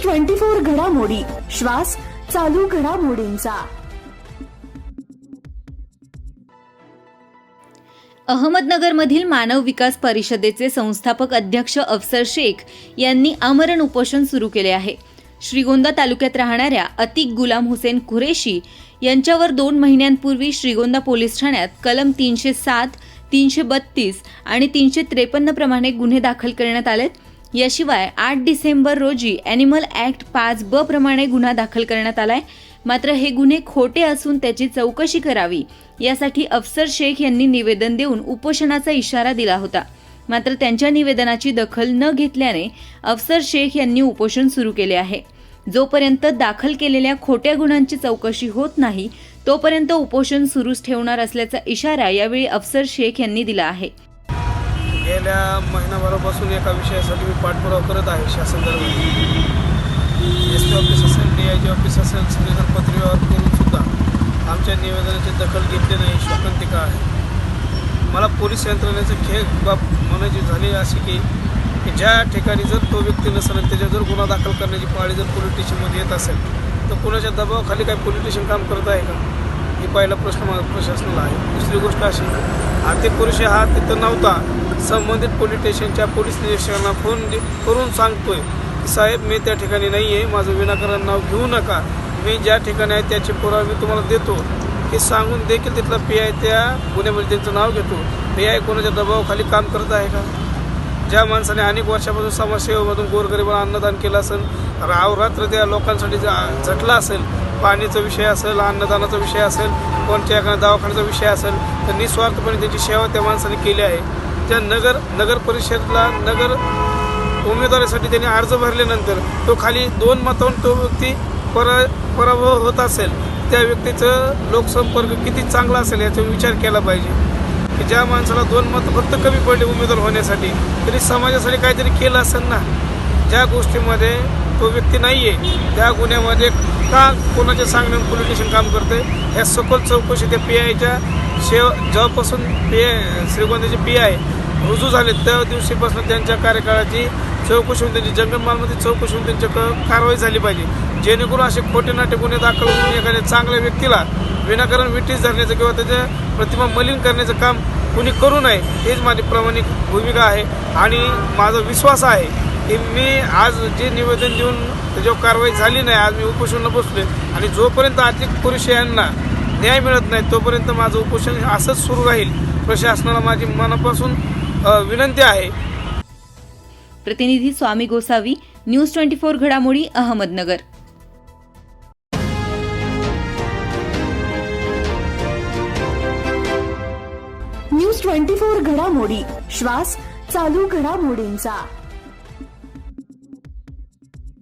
News twenty four घडामोडी. श्वास चालू घडामोडींचा. अहमदनगरमधील मानव विकास परिषदेचे संस्थापक अध्यक्ष अफसर शेख यांनी आमरण उपोषण सुरू केले आहे. श्रीगोंदा तालुक्यात राहणाऱ्या अतिक गुलाम हुसेन कुरेशी यांच्यावर दोन महिन्यांपूर्वी श्रीगोंदा पोलीस ठाण्यात कलम तीनशे सात तीनशे बत्तीस आणि तीनशे त्रेपन्न प्रमाणे गुन्हे दाखल करण्यात आलेत. याशिवाय आठ डिसेंबर रोजी ॲनिमल ॲक्ट पाच ब प्रमाणे गुन्हा दाखल करण्यात आलाय. मात्र हे गुन्हे खोटे असून त्याची चौकशी करावी. यासाठी अफसर शेख यांनी निवेदन देऊन उपोषणाचा इशारा दिला होता. मात्र त्यांच्या निवेदनाची दखल न घेतल्याने अफसर शेख यांनी उपोषण सुरू केले आहे. जोपर्यंत दाखल केलेल्या खोट्या गुन्ह्यांची चौकशी होत नाही तोपर्यंत उपोषण सुरूच ठेवणार असल्याचा इशारा यावेळी अफसर शेख यांनी दिला आहे. गेल्या महिनाभरापासून एका विषयासाठी मी पाठपुरावा करत आहे शासन दरम्यान एस पी ऑफिस असेल डी आय जी ऑफिस असेल सगळीकडे पत्रव्यवहार करून सुद्धा आमच्या निवेदनाची दखल घेतली नाही शोकांतिका आहे. मला पोलीस यंत्रणेचं खेळ बाब म्हणायची झाली अशी की की ज्या ठिकाणी जर तो व्यक्ती नसेल आणि त्याच्यावर जर गुन्हा दाखल करण्याची पाळी जर पोलीस स्टेशनमध्ये येत असेल तर कोणाच्या दबावाखाली काही पोलीस स्टेशन काम करत आहे का? हे पहिला प्रश्न मला प्रशासनाला आहे. दुसरी गोष्ट अशी आर्थिक पुरुष हा तिथं नव्हता. संबंधित पोलीस स्टेशनच्या पोलीस निरीक्षकांना फोन दे- करून सांगतोय की साहेब मी त्या ठिकाणी नाही आहे माझं विनाकारण नाव घेऊ नका. मी ज्या ठिकाणी आहे त्याचे पुरावे मी तुम्हाला देतो. हे सांगून देखील तिथला पी आय त्या गुन्ह्यामध्ये त्यांचं नाव घेतो. पी आय कोणाच्या दबावाखाली काम करत आहे का? ज्या माणसाने अनेक वर्षापासून समाजसेवेमधून गोरगरिबाला अन्नदान केलं असेल रावरात्र त्या लोकांसाठी झटला असेल पाणीचा विषय असेल अन्नदानाचा विषय असेल कोणत्या एखाद्या दवाखान्याचा विषय असेल तर निस्वार्थपणे त्याची सेवा त्या माणसाने केली आहे. त्या नगर नगर परिषदला नगर उमेदवारीसाठी त्यांनी अर्ज भरल्यानंतर तो खाली दोन मतावरून तो व्यक्ती परा पराभव होत असेल त्या व्यक्तीचं लोकसंपर्क किती चांगला असेल याचा विचार केला पाहिजे. की ज्या माणसाला दोन मतं फक्त कमी पडले उमेदवार होण्यासाठी तरी समाजासाठी काहीतरी केलं असेल ना? ज्या गोष्टीमध्ये तो व्यक्ती नाही आहे त्या गुन्ह्यामध्ये का कोणाच्या सांगण्यावर पोलीस स्टेशन काम करते ह्या सखोल चौकशी त्या पी आयच्या शेव जेव्हापासून पी आय श्रीगोंद्याचे पी आय रुजू झाले त्या दिवशीपासून त्यांच्या कार्यकाळाची चौकशी होऊन त्यांची जंगल मालमध्ये चौकशी होऊन त्यांच्या कारवाई झाली पाहिजे. जेणेकरून असे खोटे नाटे गुन्हे दाखल होऊन एखाद्या चांगल्या व्यक्तीला विनाकारण विटीस धरण्याचं किंवा त्याच्या प्रतिमा मलिन करण्याचं काम कुणी करू नये हेच माझी प्रामाणिक भूमिका आहे आणि माझा विश्वास आहे की मी आज जे निवेदन देऊन त्याच्यावर कारवाई झाली नाही आज मी उपोषण बसलोय आणि जोपर्यंत आर्थिक पुरुष यांना न्याय मिळत नाही तोपर्यंत माझं उपोषण असंच सुरू राहील. प्रशासनाला माझी मनापासून विनंती आहे. प्रतिनिधी Swami Gosavi news twenty four घडामोडी अहमदनगर. न्यूज ट्वेंटी फोर घडामोडी श्वास चालू घडामोडींचा.